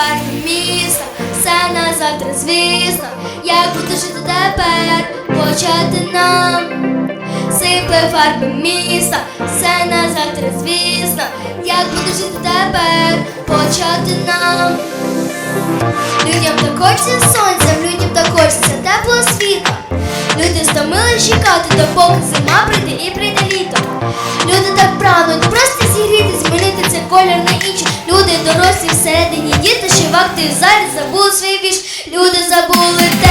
варто міста, все на завтра, звісно, як буде жити тепер, почати нам, сипи фарби міста, все на завтра, звісно, як буде жити тепер, почати нам. Людям так хочеться сонця, людям так хочеться тепло світло. Люди стомили чекати, допоки зима прийде. Люди дорослі всередині діти, що в актив залі забули свій віж. Люди забули те,